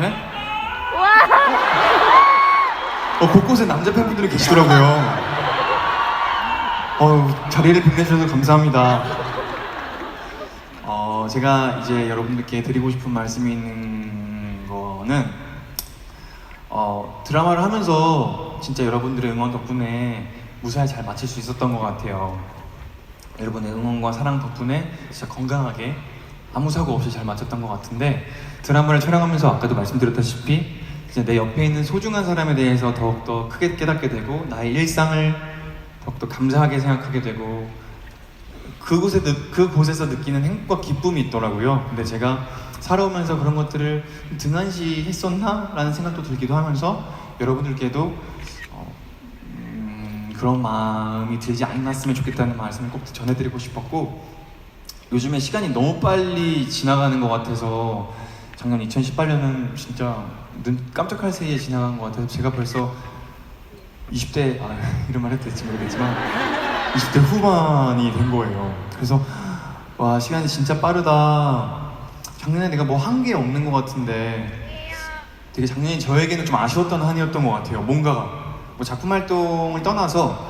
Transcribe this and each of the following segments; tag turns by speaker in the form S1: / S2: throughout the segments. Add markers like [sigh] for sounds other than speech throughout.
S1: 네?
S2: 와.
S1: 어, 곳곳에 남자 팬분들이 계시더라고요. 어, 자리를 빛내주셔서 감사합니다. 어, 제가 이제 여러분들께 드리고 싶은 말씀이 있는 거는 어, 드라마를 하면서 진짜 여러분들의 응원 덕분에 무사히 잘 마칠 수 있었던 것 같아요. 여러분의 응원과 사랑 덕분에 진짜 건강하게 아무 사고 없이 잘 마쳤던 것 같은데 드라마를 촬영하면서 아까도 말씀드렸다시피 이제 내 옆에 있는 소중한 사람에 대해서 더욱더 크게 깨닫게 되고 나의 일상을 더욱더 감사하게 생각하게 되고 그곳에 느- 그곳에서 느끼는 행복과 기쁨이 있더라고요. 근데 제가 살아오면서 그런 것들을 등한시 했었나라는 생각도 들기도 하면서 여러분들께도 어, 음, 그런 마음이 들지 않았으면 좋겠다는 말씀을 꼭 전해드리고 싶었고 요즘에 시간이 너무 빨리 지나가는 것 같아서 작년 2018년은 진짜 눈 깜짝할 새에 지나간 것 같아서 제가 벌써 20대 아, [laughs] 이런 말 해도 될지 모르겠지만 20대 후반이 된 거예요. 그래서 와 시간이 진짜 빠르다. 작년에 내가 뭐 한 게 없는 것 같은데 되게 작년이 저에게는 좀 아쉬웠던 한 해였던 것 같아요. 뭔가가 뭐 작품 활동을 떠나서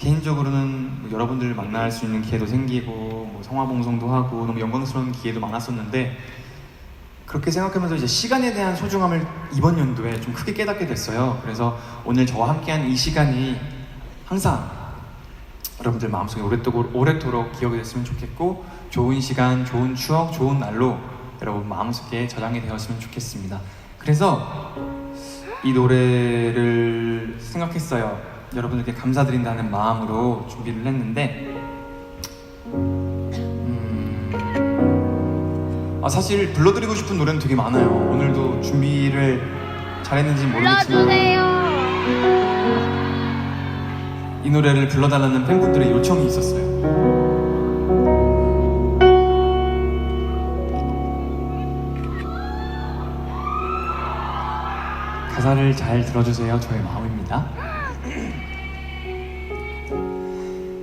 S1: 개인적으로는 뭐 여러분들을 만날 수 있는 기회도 생기고 뭐 성화 봉송도 하고 너무 영광스러운 기회도 많았었는데 그렇게 생각하면서 이제 시간에 대한 소중함을 이번 연도에 좀 크게 깨닫게 됐어요. 그래서 오늘 저와 함께한 이 시간이 항상 여러분들 마음속에 오랫도록, 오랫도록 기억이 됐으면 좋겠고 좋은 시간, 좋은 추억, 좋은 날로 여러분 마음속에 저장이 되었으면 좋겠습니다. 그래서 이 노래를 생각했어요. 여러분들께 감사드린다는 마음으로 준비를 했는데 음, 아, 사실 불러드리고 싶은 노래는 되게 많아요. 오늘도 준비를 잘했는지 모르겠지만. 이 노래를 불러달라는 팬분들의 요청이 있었어요. 가사를 잘 들어주세요. 저의 마음입니다.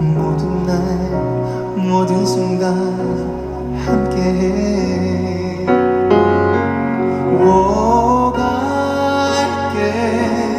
S1: 모든 날 모든 순간 함께해